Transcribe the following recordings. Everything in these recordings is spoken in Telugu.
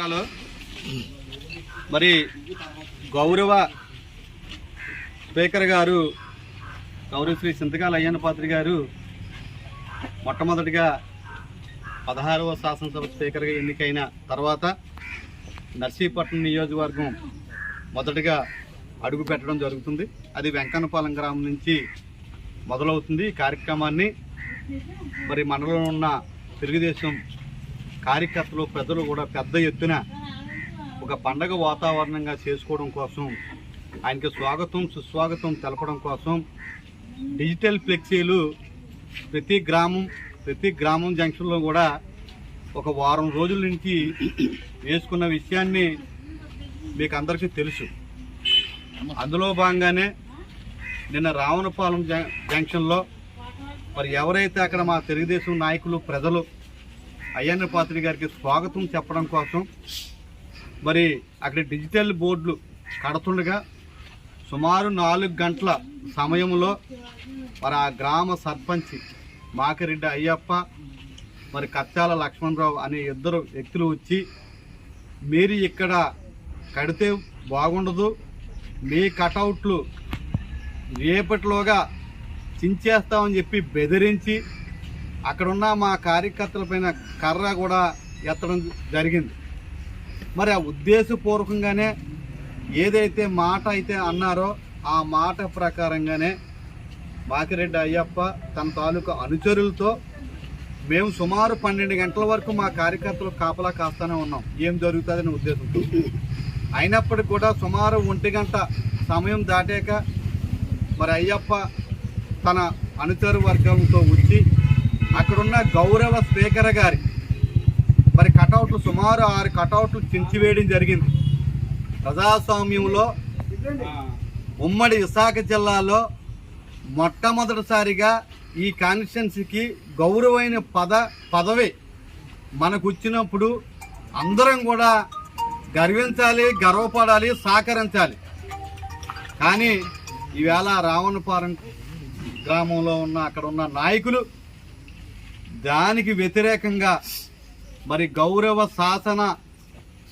హలో. మరి గౌరవ స్పీకర్ గారు గౌరవ శ్రీ సింతకాల అయ్యన్న పాత్రి గారు మొట్టమొదటిగా పదహారవ శాసనసభ స్పీకర్గా ఎన్నికైన తర్వాత నర్సీపట్నం నియోజకవర్గం మొదటగా అడుగు పెట్టడం జరుగుతుంది. అది వెంకన్నపాలెం గ్రామం నుంచి మొదలవుతుంది ఈ కార్యక్రమాన్ని. మరి మండలంలో ఉన్న తెలుగుదేశం కార్యకర్తలు ప్రజలు కూడా పెద్ద ఎత్తున ఒక పండగ వాతావరణంగా చేసుకోవడం కోసం ఆయనకి స్వాగతం సుస్వాగతం తెలపడం కోసం డిజిటల్ ఫ్లెక్సీలు ప్రతి గ్రామం ప్రతి గ్రామం జంక్షన్లో కూడా ఒక వారం రోజుల నుంచి వేసుకున్న విషయాన్ని మీకు అందరికీ తెలుసు. అందులో భాగంగానే నిన్న రావణపాలెం జం- జంక్షన్లో మరి ఎవరైతే అక్కడ మా తెలుగుదేశం నాయకులు ప్రజలు అయ్యన్న పాత్రి గారికి స్వాగతం చెప్పడం కోసం మరి అక్కడ డిజిటల్ బోర్డులు కడుతుండగా సుమారు నాలుగు గంటల సమయంలో మరి ఆ గ్రామ సర్పంచ్ మాకిరెడ్డి అయ్యప్ప మరి కత్యాల లక్ష్మణరావు అనే ఇద్దరు వ్యక్తులు వచ్చి మీరు ఇక్కడ కడితే బాగుండదు మీ కటౌట్లు రేపటిలోగా చించేస్తామని చెప్పి బెదిరించి అక్కడున్న మా కార్యకర్తల పైన కర్ర కూడా ఎత్తడం జరిగింది. మరి ఆ ఉద్దేశపూర్వకంగానే ఏదైతే మాట అయితే అన్నారో ఆ మాట ప్రకారంగానే మాకిరెడ్డి అయ్యప్ప తన తాలూకు అనుచరులతో మేము సుమారు పన్నెండు గంటల వరకు మా కార్యకర్తలు కాపలా కాస్తానే ఉన్నాం. ఏం జరుగుతుందనే ఉద్దేశంతో అయినప్పటికీ కూడా సుమారు ఒంటి గంట సమయం దాటాక మరి అయ్యప్ప తన అనుచరు వర్గంతో వచ్చి అక్కడున్న గౌరవ స్పీకర్ గారి మరి కటౌట్లు సుమారు ఆరు కటౌట్లు చించివేయడం జరిగింది. ప్రజాస్వామ్యంలో ఉమ్మడి విశాఖ జిల్లాలో మొట్టమొదటిసారిగా ఈ కాన్స్టిట్యున్సీకి గౌరవమైన పద పదవి మనకు వచ్చినప్పుడు అందరం కూడా గర్వించాలి గర్వపడాలి సహకరించాలి. కానీ ఈవేళ రావణపాలెం గ్రామంలో ఉన్న అక్కడ ఉన్న నాయకులు దానికి వ్యతిరేకంగా మరి గౌరవ శాసన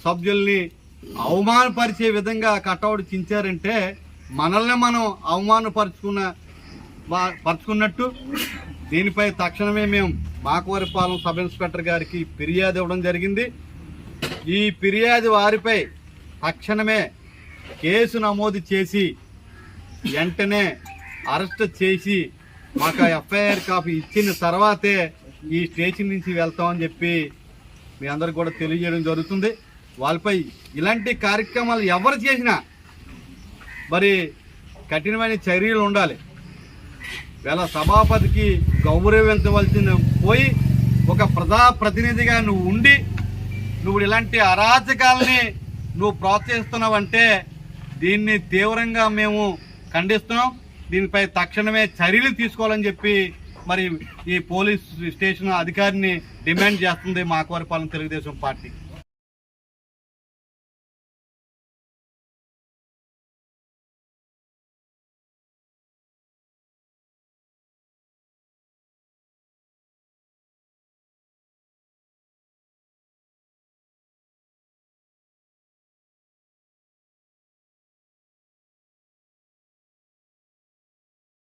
సభ్యుల్ని అవమానపరిచే విధంగా కటౌట్ చించారంటే మనల్ని మనం అవమానపరుచుకున్న వా- పరుచుకున్నట్టు దీనిపై తక్షణమే మేము మాకవరిపాలెం సబ్ ఇన్స్పెక్టర్ గారికి ఫిర్యాదు ఇవ్వడం జరిగింది. ఈ ఫిర్యాదు వారిపై తక్షణమే కేసు నమోదు చేసి వెంటనే అరెస్ట్ చేసి మాకు ఎఫ్ఐఆర్ కాపీ ఇచ్చిన తర్వాతే ఈ స్టేషన్ నుంచి వెళ్తామని చెప్పి మీ అందరికి కూడా తెలియజేయడం జరుగుతుంది. వాళ్ళపై ఇలాంటి కార్యక్రమాలు ఎవరు చేసినా మరి కఠినమైన చర్యలు ఉండాలి. వేళ సభాపతికి గౌరవించవలసిన పోయి ఒక ప్రజాప్రతినిధిగా నువ్వు ఉండి నువ్వు ఇలాంటి అరాచకాలని నువ్వు ప్రోత్సహిస్తున్నావంటే దీన్ని తీవ్రంగా మేము ఖండిస్తున్నాం. దీనిపై తక్షణమే చర్యలు తీసుకోవాలని చెప్పి మరి ఈ పోలీస్ స్టేషన్ అధికారిని డిమాండ్ చేస్తుంది మాకవరపాలెం తెలుగుదేశం పార్టీ.